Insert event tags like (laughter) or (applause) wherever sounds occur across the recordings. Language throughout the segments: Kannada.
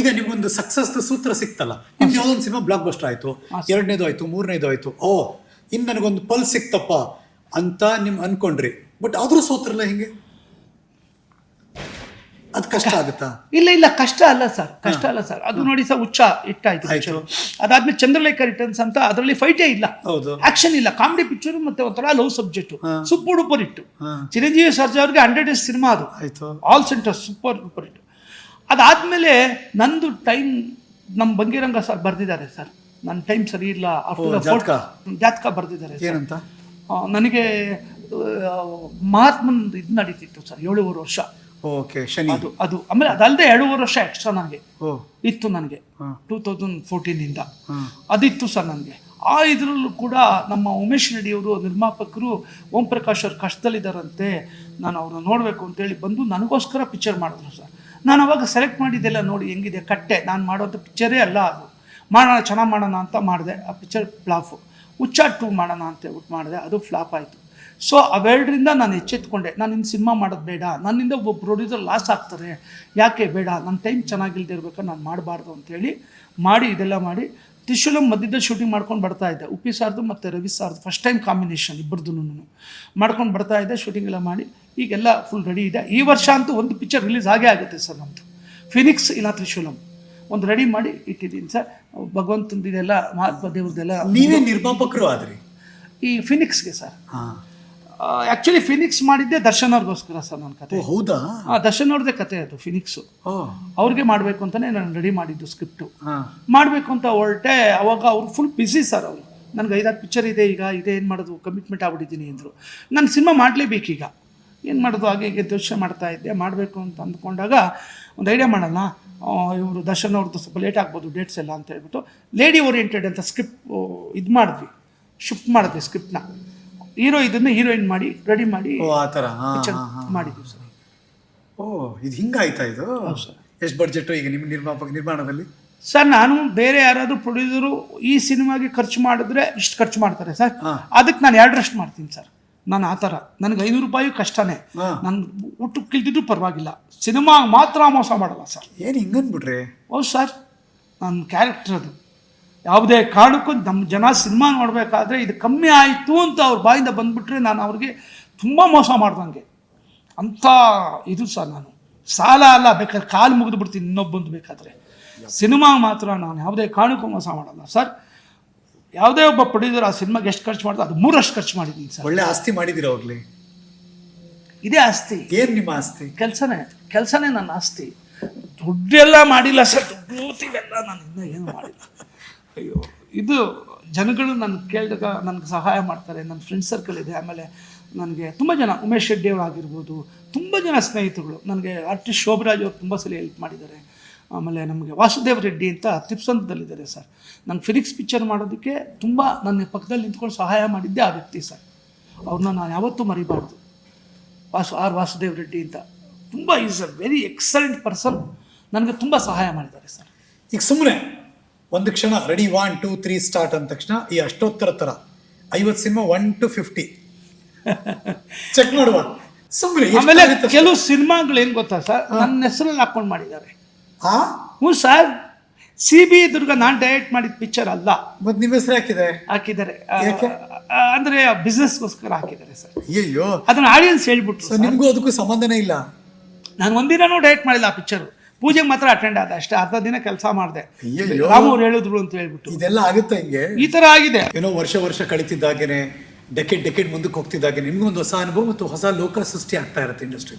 ಈಗ ನಿಮ್ಗೊಂದು ಸಕ್ಸಸ್ ಸೂತ್ರ ಸಿಕ್ತಲ್ಲ? ನಿಮ್ದು ಯಾವ್ದೊಂದು ಸಿನಿಮಾ ಬ್ಲಾಕ್ ಬಸ್ಟರ್ ಆಯ್ತು ಎರಡನೇದು ಆಯ್ತು ಮೂರನೇದು ಆಯ್ತು. ಓ ಇನ್ನು ನನಗೊಂದು ಪಲ್ ಸಿಕ್ತಪ್ಪ ಅಂತ ನಿಮ್ ಅನ್ಕೊಂಡ್ರಿ. ಬಟ್ ಆದ್ರೂ ಸೋತ್ರಲ್ಲ ಹಿಂಗೆ? ಅದು ಕಷ್ಟ ಆಗುತ್ತಾ? ಇಲ್ಲ ಇಲ್ಲ ಕಷ್ಟ ಅಲ್ಲ ಸರ್ ಕಷ್ಟ ಅಲ್ಲ ಸರ್ ಅದು ನೋಡಿ ಸರ್ ಹುಚ್ಚ ಇಟ್ಟಾಯ್ತು. ಅದಾದ್ಮೇಲೆ ಚಂದ್ರಲೇಖ ರಿಟರ್ನ್ಸ್ ಅಂತ ಅದರಲ್ಲಿ ಫೈಟೇ ಇಲ್ಲ. ಹೌದು. ಆಕ್ಷನ್ ಇಲ್ಲ. ಕಾಮಿಡಿ ಪಿಕ್ಚರ್ ಮತ್ತೆ ಒಂಥರ ಲವ್ ಸಬ್ಜೆಕ್ಟ್ ಸೂಪರ್ ಡೂಪರ್ ಇಟ್ಟು. ಚಿರಂಜೀವಿ ಸರ್ಜಾ ಅವ್ರಿಗೆ ಹಂಡ್ರೆಡ್ ಡೇಸ್ ಸಿನಿಮಾ ಅದು. ಆಯ್ತು. ಆಲ್ ಸೆಂಟರ್ ಸೂಪರ್ ಡೂಪರ್ ಇಟ್ಟು ಅದಾದ್ಮೇಲೆ ನಂದು ಟೈಮ್ ನಮ್ಮ ಬಂಗಿರಂಗ ಸರ್ ಬರೆದಿದ್ದಾರೆ ಸರ್ ನನ್ನ ಟೈಮ್ ಸರಿ ಇಲ್ಲ ಜಾತಕ? ಬರೆದಿದ್ದಾರೆ ಸರ್. ಏನಂತ? ನನಗೆ ಮಹಾತ್ಮನ್ ಇದು ನಡೀತಿತ್ತು ಸರ್ ಏಳುವರೆ ವರ್ಷ. ಓಕೆ ಶನಿ. ಅದು ಅದು ಆಮೇಲೆ ಅದಲ್ಲದೆ ಎರಡೂವರೆ ವರ್ಷ ಎಕ್ಸ್ಟ್ರಾ ನನಗೆ ಇತ್ತು ನನಗೆ. ಟೂ ತೌಸಂಡ್ ಫೋರ್ಟೀನಿಂದ ಅದಿತ್ತು ಸರ್ ನನಗೆ ಆ ಇದರಲ್ಲೂ ಕೂಡ ನಮ್ಮ ಉಮೇಶ್ ರೆಡ್ಡಿಯವರು ನಿರ್ಮಾಪಕರು ಓಂ ಪ್ರಕಾಶ್ ಅವ್ರ ಕಷ್ಟದಲ್ಲಿದ್ದಾರಂತೆ ನಾನು ಅವ್ರನ್ನ ನೋಡಬೇಕು ಅಂತೇಳಿ ಬಂದು ನನಗೋಸ್ಕರ ಪಿಕ್ಚರ್ ಮಾಡಿದ್ರು ಸರ್ ನಾನು ಅವಾಗ ಸೆಲೆಕ್ಟ್ ಮಾಡಿದ್ದೆಲ್ಲ ನೋಡಿ ಹೆಂಗಿದೆ, ಕಟ್ಟೆ. ನಾನು ಮಾಡೋಂಥ ಪಿಕ್ಚರೇ ಅಲ್ಲ ಅದು. ಮಾಡೋಣ, ಚೆನ್ನಾಗಿ ಮಾಡೋಣ ಅಂತ ಮಾಡಿದೆ. ಆ ಪಿಕ್ಚರ್ ಫ್ಲಾಫು ಹುಚ್ಚ ಟೂ ಮಾಡೋಣ ಅಂತ ಹೇಳ್ಬಿಟ್ಟು ಮಾಡಿದೆ. ಅದು ಫ್ಲಾಪ್ ಆಯಿತು. ಸೊ ಅವೆರಡರಿಂದ ನಾನು ಎಚ್ಚೆತ್ಕೊಂಡೆ. ನಾನು ಇನ್ನು ಸಿನಿಮಾ ಮಾಡೋದು ಬೇಡ. ನನ್ನಿಂದ ಒಬ್ಬ ಪ್ರೊಡ್ಯೂಸರ್ ಲಾಸ್ ಆಗ್ತಾರೆ. ಯಾಕೆ ಬೇಡ? ನನ್ನ ಟೈಮ್ ಚೆನ್ನಾಗಿಲ್ದೇ ಇರಬೇಕು? ನಾನು ಮಾಡಬಾರ್ದು ಅಂತೇಳಿ ಮಾಡಿ, ಇದೆಲ್ಲ ಮಾಡಿ ತ್ರಿಶೂಲಂ ಮಧ್ಯದ ಶೂಟಿಂಗ್ ಮಾಡ್ಕೊಂಡು ಬರ್ತಾ ಇದ್ದೆ. ಉಪ್ಪಿ ಸಾರ್ದು ಮತ್ತು ರವಿ ಸಾರ್ದು ಫಸ್ಟ್ ಟೈಮ್ ಕಾಂಬಿನೇಷನ್ ಇಬ್ಬರದ್ದು ಮಾಡ್ಕೊಂಡು ಬರ್ತಾ ಇದ್ದೆ ಶೂಟಿಂಗ್ ಎಲ್ಲ ಮಾಡಿ. ಈಗೆಲ್ಲ ಫುಲ್ ರೆಡಿ ಇದೆ. ಈ ವರ್ಷ ಅಂತೂ ಒಂದು ಪಿಕ್ಚರ್ ರಿಲೀಸ್ ಆಗೇ ಆಗುತ್ತೆ ಸರ್ ನಮ್ಮದು ಫಿನಿಕ್ಸ್ ಇಲ್ಲ ತ್ರಿಶೂಲಂ ಒಂದು ರೆಡಿ ಮಾಡಿ ಇಟ್ಟಿದ್ದೀನಿ ಸರ್. ಭಗವಂತಂದಿದೆಲ್ಲ ಮಹಾತ್ಮ ದೇವ್ರದ್ದೆಲ್ಲ ನೀವೇ ನಿರ್ಮಾಪಕರು ಆದ್ರಿ? ಈ ಫಿನಿಕ್ಸ್ಗೆ ಸರ್. ಹಾ. ಆ್ಯಕ್ಚುಲಿ ಫಿನಿಕ್ಸ್ ಮಾಡಿದ್ದೆ ದರ್ಶನ್ ಅವ್ರಿಗೋಸ್ಕರ ಸರ್ ನನ್ನ ಕತೆ. ಹೌದಾ? ಆ ದರ್ಶನ್ ಅವ್ರದ್ದೇ ಕತೆ ಅದು ಫಿನಿಕ್ಸು ಅವ್ರಿಗೆ ಮಾಡಬೇಕು ಅಂತಲೇ ನಾನು ರೆಡಿ ಮಾಡಿದ್ದು ಸ್ಕ್ರಿಪ್ಟು ಮಾಡಬೇಕು ಅಂತ ಹೊರಟೆ ಅವಾಗ ಅವ್ರು ಫುಲ್ ಬ್ಯುಸಿ ಸರ್ ಅವರು. ನನಗೆ ಐದಾರು ಪಿಕ್ಚರ್ ಇದೆ ಈಗ ಇದೇನು ಮಾಡೋದು ಕಮಿಟ್ಮೆಂಟ್ ಆಗ್ಬಿಟ್ಟಿದ್ದೀನಿ ಅಂದರು. ನಾನು ಸಿನಿಮಾ ಮಾಡಲೇಬೇಕೀಗ. ಏನು ಮಾಡೋದು? ಹಾಗೆ ಹೀಗೆ ದೃಶ್ಯ ಮಾಡ್ತಾ ಇದ್ದೆ. ಮಾಡಬೇಕು ಅಂತ ಅಂದ್ಕೊಂಡಾಗ ಒಂದು ಐಡಿಯಾ ಮಾಡೋಣ. ಇವರು ದರ್ಶನ್ ಅವ್ರದ್ದು ಸ್ವಲ್ಪ ಲೇಟ್ ಆಗ್ಬೋದು ಡೇಟ್ಸ್ ಎಲ್ಲ ಅಂತ ಹೇಳ್ಬಿಟ್ಟು ಲೇಡಿ ಓರಿಯೆಂಟೆಡ್ ಅಂತ ಸ್ಕ್ರಿಪ್ಟ್ ಇದು ಮಾಡಿದ್ವಿ. ಶಿಫ್ಟ್ ಮಾಡಿದ್ವಿ ಸ್ಕ್ರಿಪ್ಟ್ನ ಹೀರೋ ಇದನ್ನು ಹೀರೋಯಿನ್ ಮಾಡಿ ರೆಡಿ ಮಾಡಿ ಆ ಥರ. ಮಾಡಿದ್ವಿ ಸರ್. ಓ ಇದು ಹಿಂಗಾಯ್ತಾ ಇದು? ಸರ್. ಎಷ್ಟು ಬಡ್ಜೆಟ್ ಈಗ ನಿಮ್ಮ ನಿರ್ಮಾಪಕ ನಿರ್ಮಾಣದಲ್ಲಿ? ಸರ್ ನಾನು ಬೇರೆ ಯಾರಾದರೂ ಪ್ರೊಡ್ಯೂಸರು ಈ ಸಿನಿಮಾಗೆ ಖರ್ಚು ಮಾಡಿದ್ರೆ ಇಷ್ಟು ಖರ್ಚು ಮಾಡ್ತಾರೆ ಸರ್. ಅದಕ್ಕೆ ನಾನು ಎರಡರಷ್ಟು ಮಾಡ್ತೀನಿ ಸರ್. ನಾನು ಆ ಥರ. ನನಗೆ ಐನೂರು ರೂಪಾಯಿ ಕಷ್ಟನೇ. ನಾನು ಊಟಕ್ಕೆ ಇಲ್ದಿದ್ರು ಪರವಾಗಿಲ್ಲ. ಸಿನಿಮಾ ಮಾತ್ರ ಮೋಸ ಮಾಡಲ್ಲ ಸರ್. ಏನು ಹಿಂಗನ್ಬಿಟ್ರಿ? ಹೌದು ಸರ್. ನನ್ನ ಕ್ಯಾರೆಕ್ಟರ್ ಅದು. ಯಾವುದೇ ಕಾರಣಕ್ಕೂ ನಮ್ಮ ಜನ ಸಿನಿಮಾ ನೋಡಬೇಕಾದ್ರೆ ಇದು ಕಮ್ಮಿ ಆಯಿತು ಅಂತ ಅವ್ರ ಬಾಯಿಂದ ಬಂದುಬಿಟ್ರೆ ನಾನು ಅವ್ರಿಗೆ ತುಂಬ ಮೋಸ ಮಾಡ್ದಂಗೆ. ಅಂಥ ಇದು ಸರ್ ನಾನು. ಸಾಲ ಅಲ್ಲ ಬೇಕಾದ್ರೆ ಕಾಲು ಮುಗಿದು ಬಿಡ್ತೀನಿ ಇನ್ನೊಬ್ಬಂದು ಬೇಕಾದರೆ. ಸಿನಿಮಾ ಮಾತ್ರ ನಾನು ಯಾವುದೇ ಕಾರಣಕ್ಕೂ ಮೋಸ ಮಾಡಲ್ಲ ಸರ್. ಯಾವುದೇ ಒಬ್ಬ ಪ್ರೊಡ್ಯೂಸರ್ ಆ ಸಿನಿಮಾಗೆ ಎಷ್ಟು ಖರ್ಚು ಮಾಡಿದ್ರು ಅದು ಮೂರಷ್ಟು ಖರ್ಚು ಮಾಡಿದ್ದೀನಿ ಸರ್. ಒಳ್ಳೆ ಆಸ್ತಿ ಮಾಡಿದಿರ ಹೋಗ್ಲಿ? ಇದೇ ಆಸ್ತಿ. ಏನು ನಿಮ್ಮ ಆಸ್ತಿ? ಕೆಲಸನೇ ಕೆಲಸನೇ ನನ್ನ ಆಸ್ತಿ. ದುಡ್ಡೆಲ್ಲ ಮಾಡಿಲ್ಲ ಸರ್ ದುಡ್ಡು ಇವೆಲ್ಲ ನಾನು ಇನ್ನೂ ಏನು ಮಾಡಿಲ್ಲ. ಅಯ್ಯೋ ಇದು ಜನಗಳು ನನ್ನ ಕೇಳಿದಾಗ ನನಗೆ ಸಹಾಯ ಮಾಡ್ತಾರೆ. ನನ್ನ ಫ್ರೆಂಡ್ ಸರ್ಕಲ್ ಇದೆ ಆಮೇಲೆ ನನಗೆ ತುಂಬ ಜನ ಉಮೇಶ್ ಶೆಟ್ಟಿ ಆಗಿರ್ಬೋದು ತುಂಬ ಜನ ಸ್ನೇಹಿತರುಗಳು ನನಗೆ ಆರ್ಟಿಸ್ಟ್ ಶೋಭರಾಜ್ ಅವರು ತುಂಬ ಸಲ ಹೆಲ್ಪ್ ಮಾಡಿದ್ದಾರೆ. ಆಮೇಲೆ ನಮಗೆ ವಾಸುದೇವ್ ರೆಡ್ಡಿ ಅಂತ ತಿಪ್ಸಂತದಲ್ಲಿದ್ದಾರೆ ಸರ್. ನಾನು ಫಿನಿಕ್ಸ್ ಪಿಕ್ಚರ್ ಮಾಡೋದಕ್ಕೆ ತುಂಬ ನನ್ನ ಪಕ್ಕದಲ್ಲಿ ನಿಂತ್ಕೊಂಡು ಸಹಾಯ ಮಾಡಿದ್ದೆ ಆ ವ್ಯಕ್ತಿ ಸರ್. ಅವ್ರನ್ನ ನಾನು ಯಾವತ್ತೂ ಮರಿಬಾರ್ದು. ವಾಸು ಆರ್ ವಾಸುದೇವ್ ರೆಡ್ಡಿ ಅಂತ. ತುಂಬ is a very excellent person ನನಗೆ ತುಂಬ ಸಹಾಯ ಮಾಡಿದ್ದಾರೆ ಸರ್. ಈಗ ಸುಮ್ಮನೆ ಒಂದು ಕ್ಷಣ ready one two three start ಅಂದ ತಕ್ಷಣ ಈ ಅಷ್ಟೋತ್ತರ ಥರ ಐವತ್ತು cinema one two fifty check ಮಾಡುವ. ಸುಮ್ಮನೆ ಆಮೇಲೆ ಕೆಲವು ಸಿನಿಮಾಗಳು ಏನು ಗೊತ್ತಾ ಸರ್? ನನ್ನ ಹೆಸರಲ್ಲಿ ಹಾಕ್ಕೊಂಡು ಮಾಡಿದ್ದಾರೆ. ಆ ಹ್ಞೂ ಸರ್ ಸಿ ಬಿ ದುರ್ಗ ನಾನು ಡೈರೆಕ್ಟ್ ಮಾಡಿದ ಪಿಕ್ಚರ್ ಅಲ್ಲ. ಮತ್ತೆ ನಿಮ್ಮ ಹೆಸರು ಹಾಕಿದೆ ಹಾಕಿದ್ದಾರೆ. ಅಂದ್ರೆ ಯಾಕೆ? ಆ, ಅಂದ್ರೆ ಬಿಸ್ನೆಸ್ಗೋಸ್ಕರ ಹಾಕಿದ್ದಾರೆ ಸರ್. ಅಯ್ಯೋ ಅದನ್ನ ಆಡಿಯನ್ಸ್ ಹೇಳ್ಬಿಟ್ಟು ಸರ್. ನಿಮಗೂ ಅದಕ್ಕೂ ಸಂಬಂಧನೇ ಇಲ್ಲ? ನಾನು ಒಂದಿನೂ ಡೈರೆಕ್ಟ್ ಮಾಡಿಲ್ಲ ಆ ಪಿಕ್ಚರ್ ಪೂಜೆಗೆ ಮಾತ್ರ ಅಟೆಂಡ್ ಆದ ಅಷ್ಟೇ. ಅರ್ಧ ದಿನ ಕೆಲಸ ಮಾಡಿದೆ. ಅಯ್ಯಯ್ಯೋ. ರಾಮ್ ಅವ್ರು ಹೇಳಿದ್ರು ಅಂತ ಹೇಳ್ಬಿಟ್ಟು. ಇದೆಲ್ಲ ಆಗುತ್ತೆ ಹಿಂಗೆ? ಈ ಥರ ಆಗಿದೆ. ಏನೋ ವರ್ಷ ವರ್ಷ ಕಳೀತಿದ್ದಾಗೇನೆ ಡೆಕೆಟ್ ಡೆಕೆಟ್ ಮುಂದಕ್ಕೆ ಹೋಗ್ತಿದ್ದಾಗೆ ಒಂದು ಹೊಸ ಅನುಭವ ಮತ್ತು ಹೊಸ ಲೋಕ ಸೃಷ್ಟಿ ಆಗ್ತಾ ಇರುತ್ತೆ ಇಂಡಸ್ಟ್ರಿ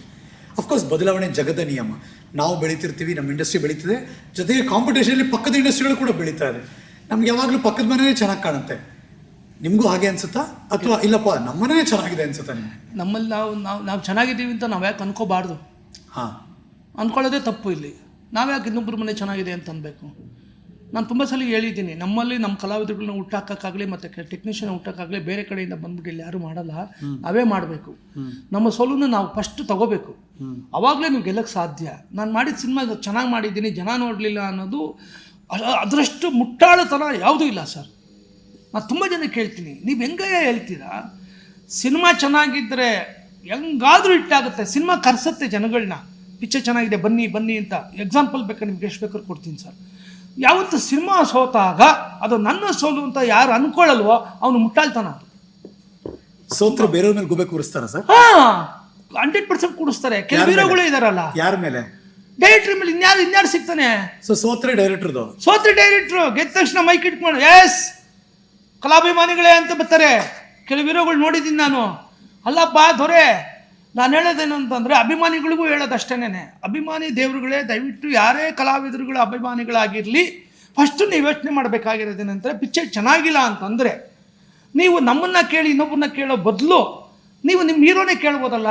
ಅಫ್ಕೋರ್ಸ್ ಬದಲಾವಣೆ ಜಗದ ನಿಯಮ. ನಾವು ಬೆಳಿತಿರ್ತೀವಿ ನಮ್ಮ ಇಂಡಸ್ಟ್ರಿ ಬೆಳೀತಿದೆ. ಜೊತೆಗೆ ಕಾಂಪಿಟೇಷನಲ್ಲಿ ಪಕ್ಕದ ಇಂಡಸ್ಟ್ರಿಗಳು ಕೂಡ ಬೆಳೀತಾ ಇದೆ. ನಮ್ಗೆ ಯಾವಾಗಲೂ ಪಕ್ಕದ ಮನೆಯೇ ಚೆನ್ನಾಗಿ ಕಾಣುತ್ತೆ. ನಿಮಗೂ ಹಾಗೆ ಅನ್ಸುತ್ತಾ? ಅಥವಾ ಇಲ್ಲಪ್ಪ ನಮ್ಮನೇ ಚೆನ್ನಾಗಿದೆ ಅನ್ಸುತ್ತಾ ನಿಮ್ಗೆ? ನಮ್ಮಲ್ಲಿ ನಾವು ನಾವು ನಾವು ಚೆನ್ನಾಗಿದ್ದೀವಿ ಅಂತ ನಾವು ಯಾಕೆ ಅನ್ಕೋಬಾರ್ದು? ಹಾಂ. ಅಂದ್ಕೊಳ್ಳೋದೇ ತಪ್ಪು ಇಲ್ಲಿ. ನಾವ್ಯಾಕೆ ಇನ್ನೊಬ್ಬರ ಮನೆ ಚೆನ್ನಾಗಿದೆ ಅಂತ ಅನ್ಬೇಕು? ನಾನು ತುಂಬ ಸಲ ಹೇಳಿದ್ದೀನಿ ನಮ್ಮಲ್ಲಿ ನಮ್ಮ ಕಲಾವಿದರುಗಳನ್ನ ಹುಟ್ಟಾಕಾಗಲಿ ಮತ್ತೆ ಟೆಕ್ನಿಷಿಯನ್ ಹುಟ್ಟಕ್ಕಾಗಲಿ ಬೇರೆ ಕಡೆಯಿಂದ ಬಂದ್ಬಿಟ್ಟು ಇಲ್ಲಿ ಯಾರು ಮಾಡಲ್ಲ ಅವೇ ಮಾಡಬೇಕು. ನಮ್ಮ ಸೋಲನ್ನು ನಾವು ಫಸ್ಟ್ ತಗೋಬೇಕು. ಅವಾಗಲೇ ನೀವು ಗೆಲ್ಲಕ್ಕೆ ಸಾಧ್ಯ. ನಾನು ಮಾಡಿದ ಸಿನಿಮಾ ಚೆನ್ನಾಗಿ ಮಾಡಿದ್ದೀನಿ ಜನ ನೋಡಲಿಲ್ಲ ಅನ್ನೋದು ಅದರಷ್ಟು ಮುಟ್ಟಾಳತನ ಯಾವುದೂ ಇಲ್ಲ ಸರ್. ನಾನು ತುಂಬ ಜನ ಕೇಳ್ತೀನಿ ನೀವು ಹೆಂಗಯ್ಯ ಹೇಳ್ತೀರಾ? ಸಿನಿಮಾ ಚೆನ್ನಾಗಿದ್ದರೆ ಹೆಂಗಾದ್ರೂ ಇಟ್ಟಾಗುತ್ತೆ ಸಿನಿಮಾ ಕರ್ಸತ್ತೆ ಜನಗಳನ್ನ ಪಿಕ್ಚರ್ ಚೆನ್ನಾಗಿದೆ ಬನ್ನಿ ಬನ್ನಿ ಅಂತ. ಎಕ್ಸಾಂಪಲ್ ಬೇಕಾದ್ರೆ ನಿಮ್ಗೆ ಎಷ್ಟು ಬೇಕಾದ್ರೂ ಕೊಡ್ತೀನಿ ಸರ್. ಯಾವತ್ತು ಸಿನಿಮಾ ಸೋತಾಗ ಅದು ನನ್ನ ಸೋಲು ಅಂತ ಯಾರು ಅನ್ಕೊಳ್ಳಲ್ವೋ ಅವನು ಮುಟ್ಟಾಳ್ತಾನ. ಸೋತ್ರ ಬೇರೆಯವ್ರ ಮೇಲೆ ಗುಬೆ ಕೂರಿಸ್ತಾರ ಸರ್? ಹಾ ಹಂಡ್ರೆಡ್ ಪರ್ಸೆಂಟ್ ಕೂಡಿಸ್ತಾರೆ ಕೆಲವು ಹೀರೋಗಳು ಇದಾರಲ್ಲ. ಯಾರ ಮೇಲೆ? ಡೈರೆಕ್ಟ್ರ್ ಮೇಲೆ ಇನ್ಯಾರು ಇನ್ಯಾರು ಸಿಗ್ತಾನೆ? ಸೊ ಸೋತ್ರೆ ಡೈರೆಕ್ಟರ್ದು ಸೋತ್ರ ಡೈರೆಕ್ಟ್ರು ಗೆದ್ದ ತಕ್ಷಣ ಮೈಕ್ ಇಟ್ಕೊಂಡು ಎಸ್ ಕಲಾಭಿಮಾನಿಗಳೇ ಅಂತ ಬರ್ತಾರೆ. ಕೆಲವು ಹೀರೋಗಳು ನೋಡಿದ್ದೀನಿ ನಾನು. ಅಲ್ಲಪ್ಪ ದೊರೆ ನಾನು ಹೇಳೋದೇನು ಅಂತಂದರೆ ಅಭಿಮಾನಿಗಳಿಗೂ ಹೇಳೋದಷ್ಟೇನೆ ಅಭಿಮಾನಿ ದೇವರುಗಳೇ ದಯವಿಟ್ಟು ಯಾರೇ ಕಲಾವಿದರುಗಳು ಅಭಿಮಾನಿಗಳಾಗಿರಲಿ ಫಸ್ಟು ನೀವು ಯೋಚನೆ ಮಾಡಬೇಕಾಗಿರೋದೇನಂದರೆ ಪಿಕ್ಚರ್ ಚೆನ್ನಾಗಿಲ್ಲ ಅಂತಂದರೆ ನೀವು ನಮ್ಮನ್ನು ಕೇಳಿ ಇನ್ನೊಬ್ಬರನ್ನ ಕೇಳೋ ಬದಲು ನೀವು ನಿಮ್ಮ ಹೀರೋನೇ ಕೇಳ್ಬೋದಲ್ಲ?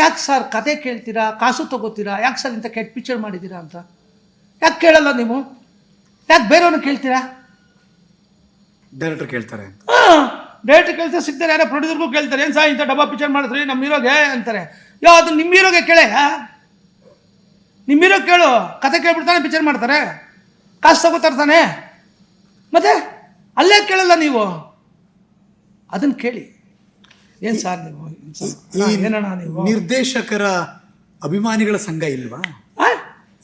ಯಾಕೆ ಸರ್ ಕತೆ ಕೇಳ್ತೀರಾ? ಕಾಸು ತಗೋತೀರಾ? ಯಾಕೆ ಸರ್ ಇಂಥ ಕೆಟ್ಟ ಪಿಕ್ಚರ್ ಮಾಡಿದ್ದೀರಾ ಅಂತ? ಯಾಕೆ ಕೇಳಲ್ಲ ನೀವು? ಯಾಕೆ ಬೇರೆಯವ್ರನ್ನ ಕೇಳ್ತೀರಾ? ಡೈರೆಕ್ಟರ್ ಕೇಳ್ತಾರೆ. ಡೈರೆಕ್ಟ್ ಕೇಳ್ತಾರೆ ಸಿಗ್ತಾರೆ ಯಾರೋ ಪ್ರೊಡ್ಯೂಸರ್ಗೂ ಕೇಳ್ತಾರೆ ಏನು ಸಾ ಇಂಥ ಡಬ್ಬಾ ಪಿಕ್ಚರ್ ಮಾಡಿದ್ರಿ ನಮ್ಮ ಹೀರೋಗೆ ಅಂತಾರೆ. ಯೋ ಅದು ನಿಮ್ಮ ಹೀರೋಗೆ ಕೇಳೆ? ನಿಮ್ಮ ಹೀರೋ ಕೇಳು ಕತೆ ಕೇಳ್ಬಿಡ್ತಾನೆ ಪಿಕ್ಚರ್ ಮಾಡ್ತಾರೆ. ಕಾಸು ತಗೋತಾರೆ ತಾನೆ ಮತ್ತೆ ಅಲ್ಲೇ ಕೇಳಲ್ಲ ನೀವು. ಅದನ್ನು ಕೇಳಿ. ಏನು ಸರ್ ನೀವು? ಏನಣ್ಣ ನೀವು? ನಿರ್ದೇಶಕರ ಅಭಿಮಾನಿಗಳ ಸಂಘ ಇಲ್ವಾ?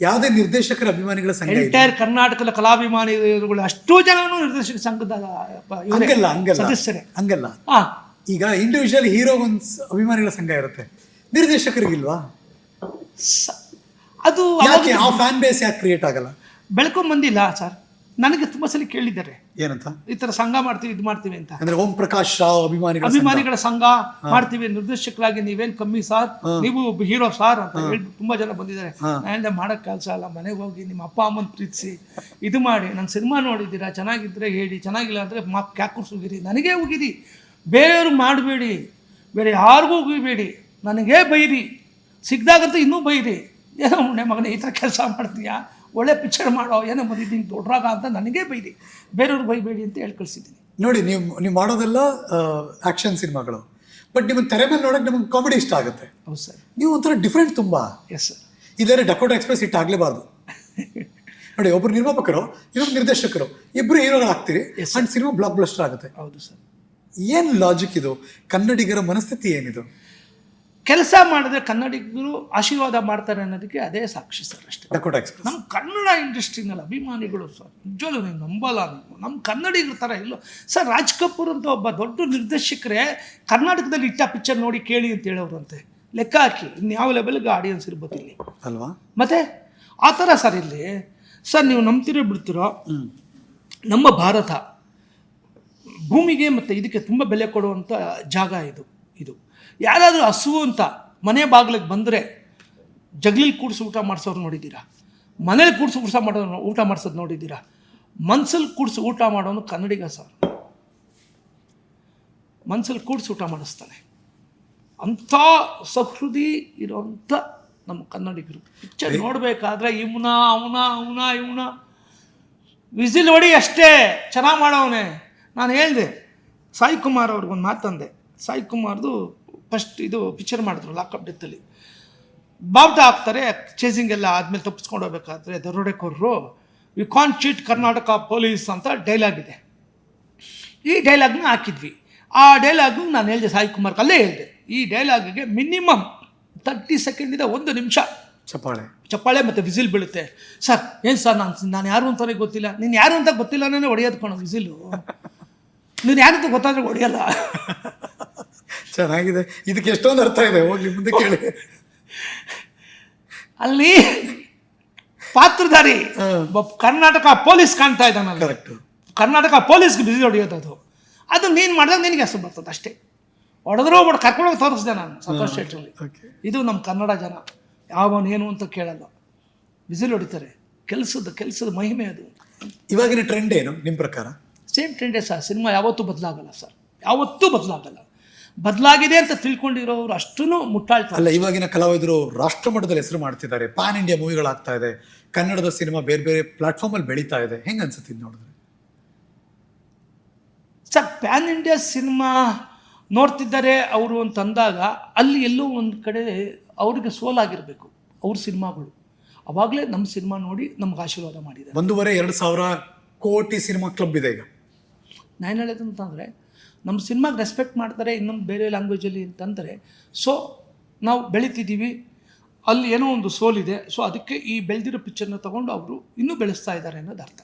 ಯಾವುದೇ ನಿರ್ದೇಶಕರ ಅಭಿಮಾನಿಗಳ ಸಂಘ ಎಂಟೈರ್ ಕರ್ನಾಟಕದ ಕಲಾಭಿಮಾನಿಗಳು ಅಷ್ಟು ಜನನು ನಿರ್ದೇಶಕ ಸಂಘದ ಇವ್ರೇ, ಹಂಗಲ್ಲ ಹಂಗಲ್ಲ. ಸದಸ್ಯರೇ. ಹಂಗಲ್ಲ. ಹಾ. ಈಗ ಇಂಡಿವಿಜುವಲ್ ಹೀರೋ ಒಂದು ಅಭಿಮಾನಿಗಳ ಸಂಘ ಇರುತ್ತೆ. ನಿರ್ದೇಶಕರಿಗಿಲ್ವಾ? ಸ- ಅದು ಯಾಕೆ? ಆ ಫ್ಯಾನ್ ಬೇಸ್ ಯಾಕೆ ಕ್ರಿಯೇಟ್ ಆಗಲ್ಲ? ಬೆಳ್ಕೊಂಡ್ ಬಂದಿಲ್ಲ ಸರ್ ನನಗೆ ತುಂಬ ಸಲ ಕೇಳಿದ್ದಾರೆ. ಏನಂತ? ಈ ಥರ ಸಂಘ ಮಾಡ್ತೀವಿ ಇದು ಮಾಡ್ತೀವಿ ಅಂತ. ಅಂದ್ರೆ ಓಂ ಪ್ರಕಾಶ್ ರಾವ್ ಅಭಿಮಾನಿಗಳ. ಅಭಿಮಾನಿಗಳ ಸಂಘ ಮಾಡ್ತೀವಿ. ನಿರ್ದೇಶಕರಾಗಿ ನೀವೇನ್ ಕಮ್ಮಿ ಸಾರ್ ನೀವು ಹೀರೋ ಸಾರ್ ಅಂತ ಹೇಳಿ ತುಂಬಾ ಜನ ಬಂದಿದ್ದಾರೆ. ನಾನು ಮಾಡಕ್ ಕೆಲಸ ಅಲ್ಲ ಮನೆಗೆ ಹೋಗಿ ನಿಮ್ಮ ಅಪ್ಪ ಅಮ್ಮನ ಪ್ರೀತಿಸಿ ಇದು ಮಾಡಿ ನನ್ನ ಸಿನಿಮಾ ನೋಡಿದ್ದೀರಾ ಚೆನ್ನಾಗಿದ್ರೆ ಹೇಳಿ ಚೆನ್ನಾಗಿಲ್ಲ ಅಂದ್ರೆ ಮಾಪ್ ಕ್ಯಾಕುರ್ಸ್ ಹೋಗಿರಿ ನನಗೆ ಹೋಗಿರಿ ಬೇರೆಯವ್ರು ಮಾಡಬೇಡಿ. ಬೇರೆ ಯಾರಿಗೂ ಹೋಗಿಬೇಡಿ ನನಗೇ ಬೈರಿ. ಸಿಗ್ದಾಗಂತೂ ಇನ್ನೂ ಬೈರಿ. ಏನೋ ಮಗನೇ ಈ ಥರ ಕೆಲಸ ಮಾಡ್ತೀಯಾ? ಒಳ್ಳೆ ಪಿಕ್ಚರ್ ಮಾಡೋ ಏನೋ ಬಂದಿದ್ದೀನಿ ದೊಡ್ಡರಾಗ ಅಂತ ನನಗೇ ಬೈದಿ. ಬೇರೆಯವ್ರಿಗೆ ಬೈಬೇಡಿ ಅಂತ ಹೇಳಿ ಕಳಿಸಿದ್ದೀನಿ. ನೋಡಿ ನೀವು ನೀವು ಮಾಡೋದೆಲ್ಲ ಆಕ್ಷನ್ ಸಿನಿಮಾಗಳು. ಬಟ್ ನಿಮ್ಮ ತೆರೆ ಮೇಲೆ ನೋಡೋಕೆ ನಿಮ್ಗೆ ಕಾಮಿಡಿ ಇಷ್ಟ ಆಗುತ್ತೆ. ಹೌದು ಸರ್. ನೀವು ಒಂಥರ ಡಿಫ್ರೆಂಟ್ ತುಂಬ. ಎಸ್ ಸರ್ ಇದೇ ಡಕೋಟ ಎಕ್ಸ್ಪ್ರೆಸ್ ಹಿಟ್ ಆಗಲೇಬಾರ್ದು. ನೋಡಿ ಒಬ್ಬರು ನಿರ್ಮಾಪಕರು ಇನ್ನೊಬ್ಬರು ನಿರ್ದೇಶಕರು ಇಬ್ಬರು ಹೀರೋಗಳು ಆಗ್ತೀರಿ ಅಂಡ್ ಸಿನಿಮಾ ಬ್ಲಾಕ್ ಬ್ಲಸ್ಟರ್ ಆಗುತ್ತೆ. ಹೌದು ಸರ್ ಏನು ಲಾಜಿಕ್ ಇದು? ಕನ್ನಡಿಗರ ಮನಸ್ಥಿತಿ ಏನಿದು? ಕೆಲಸ ಮಾಡಿದ್ರೆ ಕನ್ನಡಿಗರು ಆಶೀರ್ವಾದ ಮಾಡ್ತಾರೆ ಅನ್ನೋದಕ್ಕೆ ಅದೇ ಸಾಕ್ಷಿ ಸರ್ ಅಷ್ಟೇ. ನಮ್ಮ ಕನ್ನಡ ಇಂಡಸ್ಟ್ರಿನಲ್ಲಿ ಅಭಿಮಾನಿಗಳು ಸರ್ ನಿಜವಲ್ಲೂ ನೀವು ನಂಬಲ್ಲ ನೀವು ನಮ್ಮ ಕನ್ನಡಿಗರ ಥರ ಇಲ್ಲೋ. ಸರ್ ರಾಜ್ ಕಪೂರ್ ಅಂತ ಒಬ್ಬ ದೊಡ್ಡ ನಿರ್ದೇಶಕರೇ ಕರ್ನಾಟಕದಲ್ಲಿ ಇಟ್ಟ ಪಿಕ್ಚರ್ ನೋಡಿ ಕೇಳಿ ಅಂತ ಹೇಳೋರಂತೆ ಲೆಕ್ಕ ಹಾಕಿ. ಇನ್ಯಾವ ಲೆವೆಲ್ಗೆ ಆಡಿಯನ್ಸ್ ಇರ್ಬೋದು ಇಲ್ಲಿ. ಅಲ್ವಾ? ಮತ್ತೆ ಆ ಥರ ಸರ್ ಇಲ್ಲಿ. ಸರ್ ನೀವು ನಂಬ್ತಿರೋ ಬಿಡ್ತಿರೋ? ನಮ್ಮ ಭಾರತ ಭೂಮಿಗೆ ಮತ್ತು ಇದಕ್ಕೆ ತುಂಬ ಬೆಲೆ ಕೊಡುವಂಥ ಜಾಗ ಇದು ಇದು. ಯಾರಾದರೂ ಹಸುವು ಅಂತ ಮನೆ ಬಾಗಿಲಿಗೆ ಬಂದರೆ ಜಗ್ಲಿ ಕೂಡಿಸಿ ಊಟ ಮಾಡಿಸೋರು ನೋಡಿದ್ದೀರಾ? ಮನೇಲಿ ಕೂಡಿಸಿ ಊಟ ಮಾಡೋರು ಊಟ ಮಾಡಿಸೋದು ನೋಡಿದ್ದೀರಾ? ಮನ್ಸಲ್ಲಿ ಕೂಡಿಸಿ ಊಟ ಮಾಡೋನು ಕನ್ನಡಿಗ ಸರ್. ಮನ್ಸಲ್ಲಿ ಕೂಡಿಸಿ ಊಟ ಮಾಡಿಸ್ತಾನೆ. ಅಂಥ ಸಹೃದಿ ಇರೋಂಥ ನಮ್ಮ ಕನ್ನಡಿಗರು. ಪಿಕ್ಚರ್ ನೋಡಬೇಕಾದ್ರೆ ಇವನ ಅವನ ಅವನ ಇವನ. ವಿಸಿಲ್ ಹೊಡಿ ಅಷ್ಟೇ ಚೆನ್ನಾಗಿ ಮಾಡೋವನೇ. ನಾನು ಹೇಳಿದೆ ಸಾಯಿ ಕುಮಾರ್ ಅವ್ರಿಗೊಂದು ಮಾತಂದೆ ಸಾಯಿ ಕುಮಾರ್ದು ಫಸ್ಟ್ ಇದು ಪಿಕ್ಚರ್ ಮಾಡಿದ್ರು ಲಾಕಪ್ ಡೆತ್ತಲ್ಲಿ ಬಾವುಟ ಹಾಕ್ತಾರೆ ಚೇಸಿಂಗ್ ಎಲ್ಲ ಆದಮೇಲೆ ತಪ್ಪಿಸ್ಕೊಂಡು ಹೋಗ್ಬೇಕಾದ್ರೆ ದರೋಡೆಕೋರರು we can cheat Karnataka police ಅಂತ ಡೈಲಾಗ್ ಇದೆ. ಈ ಡೈಲಾಗ್ನ ಹಾಕಿದ್ವಿ. ಆ ಡೈಲಾಗ್ನ ನಾನು ಹೇಳಿದೆ ಸಾಯಿ ಕುಮಾರ್ ಅಲ್ಲೇ ಹೇಳಿದೆ. ಈ ಡೈಲಾಗ್ಗೆ ಮಿನಿಮಮ್ ತರ್ಟಿ ಸೆಕೆಂಡಿಂದ ಒಂದು ನಿಮಿಷ. ಚಪ್ಪಾಳೆ. ಚಪ್ಪಾಳೆ ಮತ್ತು ವಿಸಿಲ್ ಬೀಳುತ್ತೆ. ಸರ್ ಏನು ಸರ್ ನಾನು ನಾನು ಯಾರು ಅಂತ ಗೊತ್ತಿಲ್ಲ. ನೀನು ಯಾರು ಅಂತ ಗೊತ್ತಿಲ್ಲನೇ ಹೊಡೆಯೋದು ಕಣೋ ವಿಸಿಲು. ನೀನು ಯಾರು ಅಂತ ಗೊತ್ತಾದ್ರೆ ಹೊಡೆಯಲ್ಲ. (laughs) ಚೆನ್ನಾಗಿದೆ. ಇದಕ್ಕೆ ಎಷ್ಟೊಂದು ಅರ್ಥ ಇದೆ. ಹೋಗಿ ಮುಂದೆ ಕೇಳಿ. ಅಲ್ಲಿ ಪಾತ್ರಧಾರಿ ಒಬ್ಬ ಕರ್ನಾಟಕ ಪೊಲೀಸ್ ಕಾಣ್ತಾ ಇದ್ದಾನೆ ಕರೆಕ್ಟ್ ಕರ್ನಾಟಕ ಪೊಲೀಸ್ಗೆ ಬಿಸಿ ಹೊಡೆಯೋದು ಅದು ಅದು ನೀನು ಮಾಡಿದಾಗ ನಿನಗೆ ಹೆಸರು ಬರ್ತದೆ ಅಷ್ಟೇ. ಹೊಡೆದ್ರೂ ಹೊಡೆದು ಕರ್ಕೊಂಡೋಗಿ ತೋರಿಸಿದೆ ನಾನು ಸಂತೋಷ್ ಶೆಟ್ಟರಲ್ಲಿ ಓಕೆ ಇದು ನಮ್ಮ ಕನ್ನಡ ಜನ. ಯಾವನು ಏನು ಅಂತ ಕೇಳಲ್ಲ. ಬಿಸಿಲು ಹೊಡಿತಾರೆ ಕೆಲಸದ ಕೆಲಸದ ಮಹಿಮೆ ಅದು. ಇವಾಗಿನ ಟ್ರೆಂಡ್ ಏನು ನಿಮ್ಮ ಪ್ರಕಾರ? Same ಟ್ರೆಂಡೇ sir. ಸಿನಿಮಾ ಯಾವತ್ತೂ ಬದಲಾಗಲ್ಲ ಸರ್. ಯಾವತ್ತೂ ಬದಲಾಗಲ್ಲ. ಬದಲಾಗಿದೆ ಅಂತ ತಿಳ್ಕೊಂಡಿರೋರು ಅಷ್ಟೂ ಮುಟ್ಟಾಳ್ತಾರೆ ಅಲ್ಲ ಇವಾಗಿನ ಕಲಾವಿದರು ರಾಷ್ಟ್ರ ಮಟ್ಟದಲ್ಲಿ ಹೆಸರು ಮಾಡ್ತಿದ್ದಾರೆ. ಪ್ಯಾನ್ ಇಂಡಿಯಾ ಮೂವಿಗಳಾಗ್ತಾ ಇದೆ. ಕನ್ನಡದ ಸಿನಿಮಾ ಬೇರೆ ಬೇರೆ ಪ್ಲಾಟ್ಫಾರ್ಮ್ ಅಲ್ಲಿ ಬೆಳೀತಾ ಇದೆ. ಹೆಂಗ್ ಅನ್ಸುತ್ತೆ ಇದು ನೋಡಿದ್ರೆ? ಸರ್ ಪ್ಯಾನ್ ಇಂಡಿಯಾ ಸಿನಿಮಾ ನೋಡ್ತಿದ್ದಾರೆ ಅವರು ಅಂತ ಅಂದಾಗ ಅಲ್ಲಿ ಎಲ್ಲೋ ಒಂದು ಕಡೆ ಅವ್ರಿಗೆ ಸೋಲಾಗಿರಬೇಕು. ಅವ್ರ ಸಿನಿಮಾಗಳು. ಅವಾಗಲೇ ನಮ್ಮ ಸಿನಿಮಾ ನೋಡಿ ನಮ್ಗೆ ಆಶೀರ್ವಾದ ಮಾಡಿದ್ದಾರೆ. ಒಂದೂವರೆ ಎರಡು ಸಾವಿರ ಕೋಟಿ ಸಿನಿಮಾ ಕ್ಲಬ್ ಇದೆ ಈಗ. ನಾನು ಹೇಳೋದು ಅಂತಂದರೆ ನಮ್ಮ ಸಿನಿಮಾಗೆ ರೆಸ್ಪೆಕ್ಟ್ ಮಾಡ್ತಾರೆ ಇನ್ನೊಂದು ಬೇರೆ ಲ್ಯಾಂಗ್ವೇಜಲ್ಲಿ ಅಂತಂದರೆ ಸೊ ನಾವು ಬೆಳೀತಿದ್ದೀವಿ ಅಲ್ಲಿ ಏನೋ ಒಂದು ಸೋಲಿದೆ ಸೊ ಅದಕ್ಕೆ ಈ ಬೆಳೆದಿರೋ ಪಿಕ್ಚರ್ನ ತಗೊಂಡು ಅವರು ಇನ್ನೂ ಬೆಳೆಸ್ತಾ ಇದ್ದಾರೆ ಅನ್ನೋದು ಅರ್ಥ.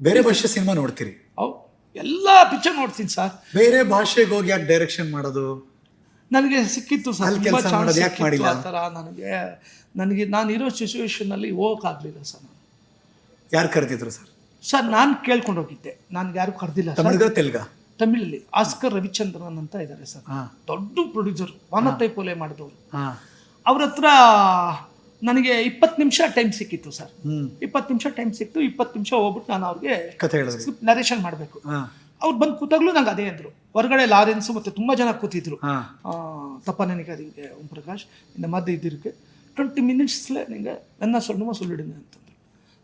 ಬೇರೆ ಭಾಷೆ ಸಿನಿಮಾ ನೋಡ್ತೀರಿ? ಅವು ಎಲ್ಲ ಪಿಕ್ಚರ್ ನೋಡ್ತೀನಿ ಸರ್ ಬೇರೆ ಭಾಷೆಗೆ ಹೋಗಿ ಯಾಕೆ ಡೈರೆಕ್ಷನ್ ಮಾಡೋದು? ನನಗೆ ಸಿಕ್ಕಿತ್ತು ಸರ್? ಆ ಥರ ನನಗೆ ನನಗೆ ನಾನು ಇರೋ ಸಿಚುವೇಶನ್ನಲ್ಲಿ ಹೋಗೋಕ್ಕಾಗಲಿಲ್ಲ ಸರ್ ನಾನು ಯಾರು ಕರೆದಿದ್ರು ಸರ್ ಸರ್ ನಾನು ಕೇಳ್ಕೊಂಡು ಹೋಗಿದ್ದೆ ನನಗೆ ಯಾರು ಕರೆದಿಲ್ಲ ಸರ್ ತಮಿಳ್ಗ ತೆಲ್ಗ ತಮಿಳಲ್ಲಿ ಆಸ್ಕರ್ ರವಿಚಂದ್ರನ್ ಅಂತ ಇದ್ದಾರೆ ಸರ್ ಹಾ ದೊಡ್ಡ ಪ್ರೊಡ್ಯೂಸರ್ ವಾನತೈ ಪೋಲೆ ಮಾಡಿದವರು ಹಾ ಅವ್ರ ಹತ್ರ ನನಗೆ ಇಪ್ಪತ್ತು ನಿಮಿಷ ಟೈಮ್ ಸಿಕ್ಕಿತ್ತು ಸರ್ ಹ್ಮ್ ಇಪ್ಪತ್ತು ನಿಮಿಷ ಟೈಮ್ ಸಿಕ್ತು ಇಪ್ಪತ್ತು ನಿಮಿಷ ಹೋಗ್ಬಿಟ್ಟು ನಾನು ಅವ್ರಿಗೆ ಕಥೆ ಹೇಳಿದ್ರಿ ನರೇಷನ್ ಮಾಡಬೇಕು ಹಾ ಅವ್ರು ಬಂದು ಕೂತಾಗ್ಲೂ ನಂಗೆ ಅದೇ ಅಂದರು ಹೊರಗಡೆ ಲಾರೆನ್ಸು ಮತ್ತು ತುಂಬ ಜನ ಕೂತಿದ್ರು ಹಾ தப்பாக நினைக்காதீங்க ஓம் பிரகாஷ் இந்த மாதிரி இது இருக்குது ಟ್ವೆಂಟಿ ಮಿನಿಟ್ಸ್ಲೆ நீங்கள் ನನ್ನ ಸೊಲ್ಲುವ சொல்லிடுங்க ಅಂತಂದ್ರು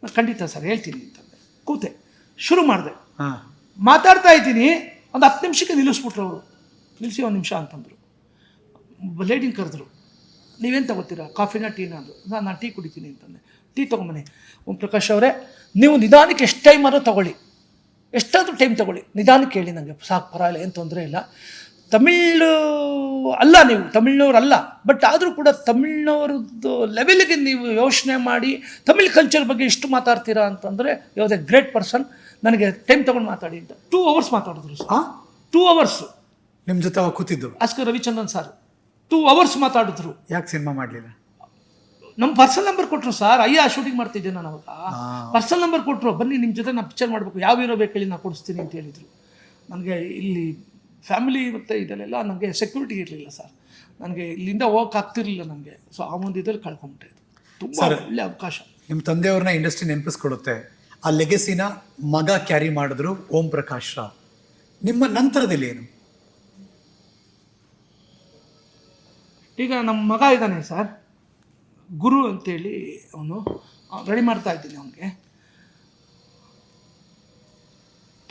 ನಾನು ಖಂಡಿತ ಸರ್ ಹೇಳ್ತೀನಿ ಅಂತಂದೆ ಕೂತೆ ಶುರು ಮಾಡಿದೆ. ಹಾ. ಮಾತಾಡ್ತಾ ಇದ್ದೀನಿ ಒಂದು ಹತ್ತು ನಿಮಿಷಕ್ಕೆ ನಿಲ್ಲಿಸ್ಬಿಟ್ರು ಅವರು. ನಿಲ್ಲಿಸಿ ಒಂದು ನಿಮಿಷ ಅಂತಂದರು. ಲೇಡಿನ ಕರೆದ್ರು ನೀವೇನು ತಗೋತೀರಾ? ಕಾಫಿನ ಟೀನ ಅಂದರು. ನಾನು ನಾನು ಟೀ ಕುಡಿತೀನಿ ಅಂತಂದೆ. ಟೀ ತೊಗೊಂಬನ್ನಿ. ಓಂ ಪ್ರಕಾಶ್ ಅವರೇ ನೀವು ನಿಧಾನಕ್ಕೆ ಎಷ್ಟು ಟೈಮ್ ಆದರೂ ತಗೊಳ್ಳಿ. ಎಷ್ಟಾದರೂ ಟೈಮ್ ತಗೊಳ್ಳಿ. ನಿಧಾನಕ್ಕೆ ಹೇಳಿ ನನಗೆ ಸಾಕು ಪರವಾಗಿಲ್ಲ ಏನು ತೊಂದರೆ ಇಲ್ಲ. ತಮಿಳು ಅಲ್ಲ ನೀವು ತಮಿಳ್ನವ್ರು ಅಲ್ಲ ಬಟ್ ಆದರೂ ಕೂಡ ತಮಿಳ್ನವ್ರದ್ದು ಲೆವೆಲ್ಗೆ ನೀವು ಯೋಚನೆ ಮಾಡಿ ತಮಿಳ್ ಕಲ್ಚರ್ ಬಗ್ಗೆ ಇಷ್ಟು ಮಾತಾಡ್ತೀರಾ ಅಂತಂದರೆ ಯಾವ್ದು ಗ್ರೇಟ್ ಪರ್ಸನ್ ನನಗೆ ಟೈಮ್ ತೊಗೊಂಡು ಮಾತಾಡಿ ಅಂತ. ಟೂ ಅವರ್ಸ್ ಮಾತಾಡಿದ್ರು ಸರ್. ಹಾ ಟೂ ಅವರ್ಸ್ ನಿಮ್ಮ ಜೊತೆ ಅವಾಗ ಕೂತಿದ್ದು. Oscar Ravichandran sir. Two hours ಮಾತಾಡಿದ್ರು. ಯಾಕೆ ಸಿನಿಮಾ ಮಾಡಲಿಲ್ಲ? ನಮ್ಮ ಪರ್ಸನಲ್ ನಂಬರ್ ಕೊಟ್ಟರು ಸರ್. ಅಯ್ಯ ಶೂಟಿಂಗ್ ಮಾಡ್ತಿದ್ದೆ ನಾನು ಅವಾಗ. ಪರ್ಸನ್ ಪರ್ಸನಲ್ ನಂಬರ್ ಕೊಟ್ಟರು ಬನ್ನಿ ನಿಮ್ಮ ಜೊತೆ ನಾನು ಪಿಕ್ಚರ್ ಮಾಡಬೇಕು. ಯಾವ ಇರೋ ಬೇಕು ಹೇಳಿ ನಾನು ಕೊಡಿಸ್ತೀನಿ ಅಂತ ಹೇಳಿದರು. ನನಗೆ ಇಲ್ಲಿ ಫ್ಯಾಮಿಲಿ ಮತ್ತು ಇದಲ್ಲೆಲ್ಲ ನನಗೆ ಸೆಕ್ಯೂರಿಟಿ ಇರಲಿಲ್ಲ ಸರ್. ನನಗೆ ಇಲ್ಲಿಂದ ಹೋಗಕ್ಕೆ ಆಗ್ತಿರ್ಲಿಲ್ಲ ನನಗೆ. ಸೊ ಆ ಒಂದು ಇದ್ರಲ್ಲಿ ಕಳ್ಕೊಂಬಿಟ್ಟೆ ತುಂಬ ಒಳ್ಳೆ ಅವಕಾಶ. ನಿಮ್ಮ ತಂದೆಯವ್ರನ್ನ ಇಂಡಸ್ಟ್ರಿ ನೆನಪಿಸ್ಕೊಡುತ್ತೆ. ಆ ಲೆಗಸಿನ ಮಗ ಕ್ಯಾರಿ ಮಾಡಿದ್ರು ಓಂ ಪ್ರಕಾಶ್ ರಾವ್. ನಿಮ್ಮ ನಂತರದಲ್ಲಿ ಏನು? ಈಗ ನಮ್ಮ ಮಗ ಇದ್ದಾನೆ ಸರ್. ಗುರು ಅಂತೇಳಿ ಅವನು ರೆಡಿ ಮಾಡ್ತಾ ಇದ್ದೀನಿ ಅವನಿಗೆ.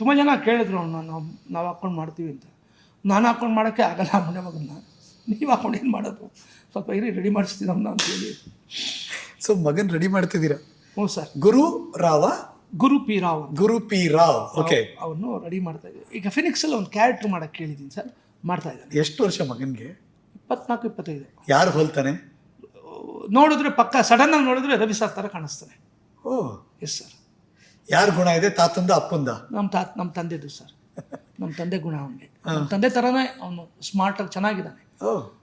ತುಂಬ ಜನ ಕೇಳಿದ್ರು ಅವನು ನಾವು ನಾವು ಹಾಕ್ಕೊಂಡು ಮಾಡ್ತೀವಿ ಅಂತ. ನಾನು ಹಾಕೊಂಡು ಮಾಡೋಕ್ಕೆ ಆಗಲ್ಲ ಮನೆ ಮಗನ್ನ. ನೀವು ಹಾಕೊಂಡು ಏನು ಮಾಡೋದು? ಸ್ವಲ್ಪ ಇರಿ ರೆಡಿ ಮಾಡಿಸ್ತೀನಿ ಅಂತ ಹೇಳಿ. ಸೊ ಮಗನ್ ರೆಡಿ ಮಾಡ್ತಿದ್ದೀರಾ? ಹ್ಞೂ sir. Guru Rao? Guru P Rao Guru P Rao okay ಅವನು ರೆಡಿ ಮಾಡ್ತಾ ಇದ್ದೀವಿ ಈಗ ಫಿನಿಕ್ಸಲ್ಲಿ ಒಂದು ಕ್ಯಾರೆಕ್ಟ್ರ್ ಮಾಡೋಕ್ಕೆ ಕೇಳಿದ್ದೀನಿ ಸರ್. ಮಾಡ್ತಾ ಇದ್ದಾನೆ. ಎಷ್ಟು ವರ್ಷ ಮಗನಿಗೆ? ಇಪ್ಪತ್ನಾಲ್ಕು ಇಪ್ಪತ್ತೈದು. ಯಾರು ಹೋಲ್ತಾನೆ? ನೋಡಿದ್ರೆ ಪಕ್ಕ ಸಡನ್ನಾಗಿ ನೋಡಿದ್ರೆ ರವಿ ಸರ್ ಥರ ಕಾಣಿಸ್ತಾನೆ. ಓ. ಎಸ್ ಸರ್ ಯಾರು ಗುಣ ಇದೆ? ತಾತಂದ ಅಪ್ಪಂದ? ನಮ್ಮ ತಾತ ನಮ್ಮ ತಂದೆದು ಸರ್ ನಮ್ಮ ತಂದೆ ಗುಣ ಅವನಿಗೆ. ನಮ್ಮ ತಂದೆ ಥರನೇ ಅವನು ಸ್ಮಾರ್ಟಾಗಿ ಚೆನ್ನಾಗಿದ್ದಾನೆ.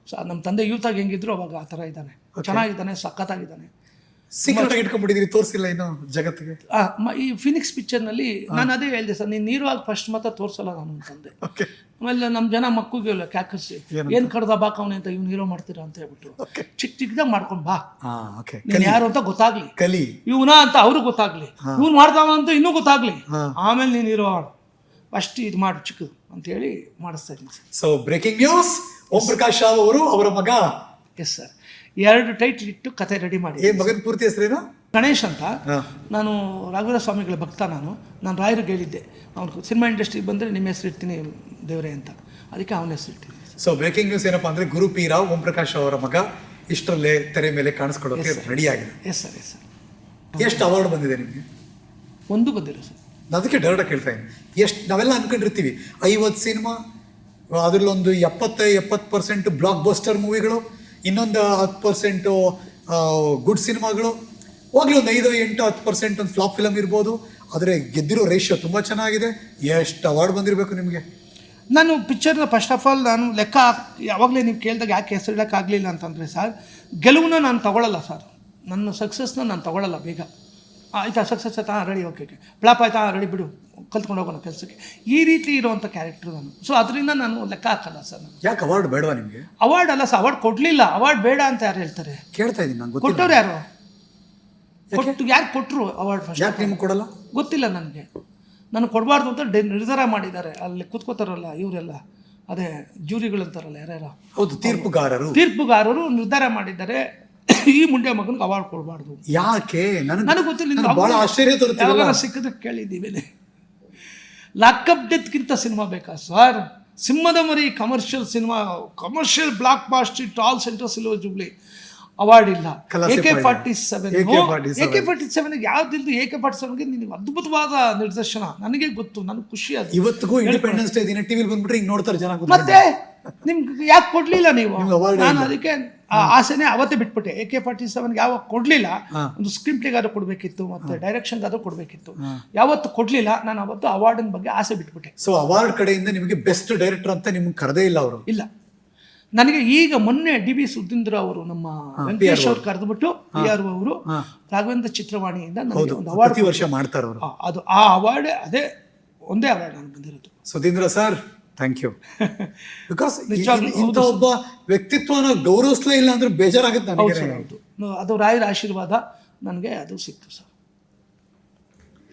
ಸೊ ನಮ್ಮ ತಂದೆ ಯೂತಾಗಿ ಹೆಂಗಿದ್ರು ಅವಾಗ ಆ ಥರ ಇದ್ದಾನೆ. ಚೆನ್ನಾಗಿದ್ದಾನೆ ಸಖತ್ತಾಗಿದ್ದಾನೆ. ಸೀಕ್ರೆಟ್ ಆಗಿ ಇಟ್ಕೊಂಡ್ಬಿಟ್ಟಿದ್ದೀರಿ ತೋರಿಸಿಲ್ಲ ಇನ್ನು ಜಗತ್ತಿಗೆ? ಈ ಫಿನಿಕ್ಸ್ ಪಿಕ್ಚರ್ನಲ್ಲಿ ನಾನು ಅದೇ ಹೇಳಿದೆ ಸರ್ ನೀನು ನೀರು ಆಗಿ ಫಸ್ಟ್ ಮಾತ್ರ ತೋರಿಸಲ್ಲ ನಾನು ತಂದೆ. ಆಮೇಲೆ ನಮ್ಮ ಜನ ಮಕ್ಕಳಿಗೆ ಕ್ಯಾಕರ್ಸಿ ಏನು ಕಡ್ದ ಬಾಕವನೆ ಅಂತ ಇವ್ನು ಹೀರೋ ಮಾಡ್ತೀರಾ ಅಂತ ಹೇಳ್ಬಿಟ್ಟು. ಓಕೆ ಚಿಕ್ಕ ಚಿಕ್ಕದಾಗ ಮಾಡ್ಕೊಂಡು ಬಾ. ನೀನು ಯಾರು ಅಂತ ಗೊತ್ತಾಗ್ಲಿ. ಕಲಿ. ಇವನ ಅಂತ ಅವ್ರಿಗೆ ಗೊತ್ತಾಗ್ಲಿ. ಇವ್ನು ಮಾಡ್ತಾವ ಅಂತ ಇನ್ನೂ ಗೊತ್ತಾಗ್ಲಿ. ಆಮೇಲೆ ನೀನು ಹೀರೋ ಆಡು ಫಸ್ಟ್ ಇದು ಮಾಡು ಚಿಕ್ಕದು ಅಂತೇಳಿ ಮಾಡಿಸ್ತಾ ಇದ್ದೀನಿ sir. So breaking news Om Prakash Rao ಅವರು ಅವರ ಮಗ. ಎಸ್ ಸರ್ ಎರಡು ಟೈಟ್ಲ್ ಇಟ್ಟು ಕತೆ ರೆಡಿ ಮಾಡಿ. ಏ ಮಗನ ಪೂರ್ತಿ ಹೆಸರೇನು ಗಣೇಶ್ ಅಂತ. ನಾನು ರಾಘವೇಂದ್ರ ಸ್ವಾಮಿಗಳ ಭಕ್ತ ನಾನು. ನಾನು ರಾಯರಿಗೆ ಹೇಳಿದ್ದೆ. ಅವ್ನು ಸಿನಿಮಾ ಇಂಡಸ್ಟ್ರಿಗೆ ಬಂದರೆ ನಿಮ್ಮ ಹೆಸರು ಇರ್ತೀನಿ ದೇವರೇ ಅಂತ. ಅದಕ್ಕೆ ಅವನ ಹೆಸರು ಇರ್ತೀನಿ ಸೊ ಬ್ರೇಕಿಂಗ್ ನ್ಯೂಸ್ ಏನಪ್ಪಾ ಅಂದರೆ ಗುರು ಪಿ ರಾವ್ ಓಂ ಪ್ರಕಾಶ್ ಅವರ ಮಗ. ಇಷ್ಟರಲ್ಲೇ ತೆರೆ ಮೇಲೆ ಕಾಣಿಸ್ಕೊಳ್ಳೋಕೆ ರೆಡಿ ಆಗಿದೆ. ಎಸ್ ಸರ್ ಎಸ್ ಸರ್ ಎಷ್ಟು ಅವಾರ್ಡ್ ಬಂದಿದೆ ನಿಮಗೆ? ಒಂದು ಬಂದಿಲ್ಲ ಸರ್. ಅದಕ್ಕೆ ಡೈರೆಕ್ಟ್ ಕೇಳ್ತಾ ಇದ್ದೀನಿ. ಎಷ್ಟು ನಾವೆಲ್ಲ ಅನ್ಕೊಂಡಿರ್ತೀವಿ, ಐವತ್ತು ಸಿನಿಮಾ, ಅದರಲ್ಲೊಂದು ಎಪ್ಪತ್ತು ಎಪ್ಪತ್ತು ಪರ್ಸೆಂಟ್ ಬ್ಲಾಕ್ ಬಸ್ಟರ್ ಮೂವಿಗಳು ಇನ್ನೊಂದು ಹತ್ತು ಪರ್ಸೆಂಟು ಗುಡ್ ಸಿನಿಮಾಗಳು ಹೋಗ್ಲಿ ಒಂದು ಐದು, ಎಂಟು, ಹತ್ತು ಪರ್ಸೆಂಟ್ ಒಂದು ಫ್ಲಾಪ್ ಫಿಲಮ್ ಇರ್ಬೋದು, ಆದರೆ ಗೆದ್ದಿರೋ ರೇಷ್ಯೋ ತುಂಬ ಚೆನ್ನಾಗಿದೆ. ಎಷ್ಟು ಅವಾರ್ಡ್ ಬಂದಿರಬೇಕು ನಿಮಗೆ? ನಾನು ಪಿಕ್ಚರ್ನ ಫಸ್ಟ್ ಆಫ್ ಆಲ್ ನಾನು ಲೆಕ್ಕ ಯಾವಾಗಲೇ ನೀವು ಕೇಳಿದಾಗ ಯಾಕೆ ಹೆಸರಿಡೋಕ್ಕಾಗಲಿಲ್ಲ ಅಂತಂದರೆ ಸರ್, ಗೆಲುವನ್ನ ನಾನು ತಗೊಳ್ಳಲ್ಲ ಸರ್. ನನ್ನ ಸಕ್ಸಸ್ನ ನಾನು ತಗೊಳ್ಳಲ್ಲ ಬೇಗ. ಆಯ್ತಾ ಸಕ್ಸಸ್ ಆಯ್ತಾ ರೆಡಿ ಓಕೆ ಓಕೆ ಪ್ಲಾಪ್ ಆಯ್ತಾ ರೆಡಿ ಬಿಡು. ಕಲ್ತ್ಕೊಂಡು ಹೋಗೋಣ ಕೆಲಸಕ್ಕೆ. ಈ ರೀತಿ ಇರುವಂಥ ಕ್ಯಾರೆಕ್ಟರ್ ನಾನು. ಸೊ ಅದರಿಂದ ನಾನು ಲೆಕ್ಕ ಹಾಕಲ್ಲ ಸರ್ ನಾನು. ಯಾಕೆ ಅವಾರ್ಡ್ ಬೇಡವಾ ನಿಮಗೆ? ಅವಾರ್ಡ್ ಅಲ್ಲ ಸರ್ ಅವಾರ್ಡ್ ಕೊಡಲಿಲ್ಲ. ಅವಾರ್ಡ್ ಬೇಡ ಅಂತ ಯಾರು ಹೇಳ್ತಾರೆ? ಕೇಳ್ತಾ ಇದ್ದೀನಿ ನಾನು ಕೊಟ್ಟವ್ರು ಯಾರು? ಕೊಟ್ಟು ಯಾರು ಕೊಟ್ಟರು ಅವಾರ್ಡ್ ಫಸ್ಟ್ ಯಾಕೆ ನಿಮ್ಗೆ ಕೊಡಲ್ಲ? ಗೊತ್ತಿಲ್ಲ ನನಗೆ. ನಾನು ಕೊಡಬಾರ್ದು ಅಂತ ಡೆ ನಿರ್ಧಾರ ಮಾಡಿದ್ದಾರೆ. ಅಲ್ಲಿ ಕೂತ್ಕೋತಾರಲ್ಲ ಇವರೆಲ್ಲ. ಅದೇ ಜ್ಯೂರಿಗಳಂತಾರಲ್ಲ ಯಾರ್ಯಾರು? ಹೌದು ತೀರ್ಪುಗಾರರು. ತೀರ್ಪುಗಾರರು ನಿರ್ಧಾರ ಮಾಡಿದ್ದಾರೆ. ಈ ಮುಂಡೆ ಮಗನಿಗೆ ಅವಾರ್ಡ್ ಕೊಡಬಾರ್ದು. ಯಾಕೆ? ನನಗೆ ನನಗೆ ಗೊತ್ತಿಲ್ಲ ಬಹಳ ಆಶ್ಚರ್ಯ ತೋರುತ್ತಿಲ್ಲ ಯಾವಾಗ ಸಿಕ್ಕಿದ್ರೆ ಕೇಳಿದ್ದೀವಿ ಲಾಕಪ್ ಡೆತ್ಗಿಂತ ಸಿನಿಮಾ ಬೇಕಾ ಸರ್? ಸಿಂಹದ ಮರಿ commercial cinema commercial blockbuster tall centre silver jubilee? Award ಇಲ್ಲ. ಕಲಾಸಿ A K. Forty seven AK-47. A K forty seven ಯಾವ್ದಿಲ್ದು A K forty ಸೆವೆನ್ಗೆ ನಿನಗೆ ಅದ್ಭುತವಾದ ನಿರ್ದೇಶನ ನನಗೆ ಗೊತ್ತು ನನಗೆ ಖುಷಿ ಅದು. ಇವತ್ತಿಗೂ ಇಂಡಿಪೆಂಡೆನ್ಸ್ ಡೇ ದಿನ ಟಿವಿಲಿ ಬಂದ್ಬಿಟ್ರೆ ಹಿಂಗ್ ನೋಡ್ತಾರೆ ಜನ ಕೂತ್ಕೊಂಡು. ಮತ್ತೆ? ನಿಮ್ಗೆ ಯಾಕೆ ಕೊಡ್ಲಿಲ್ಲ ನೀವು? ನಾನು ಅದಕ್ಕೆ ಆ ಆಸೆನೇ ಅವತ್ತೇ ಬಿಟ್ಬಿಟ್ಟೆ. ಎ ಕೆ ಫಾರ್ಟಿ ಸೆವೆನ್ಗೆ ಯಾವಾಗ ಕೊಡ್ಲಿಲ್ಲ ಒಂದು ಸ್ಕ್ರೀನ್ ಪ್ಲೇಗಾದ್ರೂ ಕೊಡಬೇಕಿತ್ತು ಮತ್ತೆ ಡೈರೆಕ್ಷನ್ಗಾದ್ರೂ ಕೊಡಬೇಕಿತ್ತು. ಯಾವತ್ತು ಕೊಡ್ಲಿಲ್ಲ ನಾನು ಅವತ್ತು ಅವಾರ್ಡಿನ ಬಗ್ಗೆ ಆಸೆ ಬಿಟ್ಬಿಟ್ಟೆ. ಸೊ ಅವಾರ್ಡ್ ಕಡೆಯಿಂದ ನಿಮಗೆ ಬೆಸ್ಟ್ ಡೈರೆಕ್ಟರ್ ಅಂತ ನಿಮ್ಗೆ ಕರೆದೇ ಇಲ್ಲ ಅವರು? ಇಲ್ಲ. ನನಗೆ ಈಗ ಮೊನ್ನೆ ಡಿ ಬಿ ಸುಧೀಂದ್ರ ಅವರು ನಮ್ಮ ವೆಂಕಟೇಶ್ ಅವ್ರು. ಕರೆದ್ಬಿಟ್ಟು ಪಿ ಆರ್ ಅವರು. ರಾಘವೇಂದ್ರ ಚಿತ್ರವಾಣಿಯಿಂದ ನನಗೆ ಒಂದು ಅವಾರ್ಡ್ ವರ್ಷ ಮಾಡ್ತಾರೆ ಅದು ಆ ಅವಾರ್ಡ್ ಅದೇ ಒಂದೇ ಅವಾರ್ಡ್ ನನಗೆ ಬಂದಿರೋದು. Sudheendra sir thank you because ಇಂಥ ಒಬ್ಬ ವ್ಯಕ್ತಿತ್ವನ ಗೌರವಿಸ್ಲೇ ಇಲ್ಲ ಅಂದ್ರೆ ಬೇಜಾರಾಗುತ್ತೆ ಹೌದು ಅದು ರಾಯರ ಆಶೀರ್ವಾದ ನನಗೆ ಅದು ಸಿಕ್ತು ಸರ್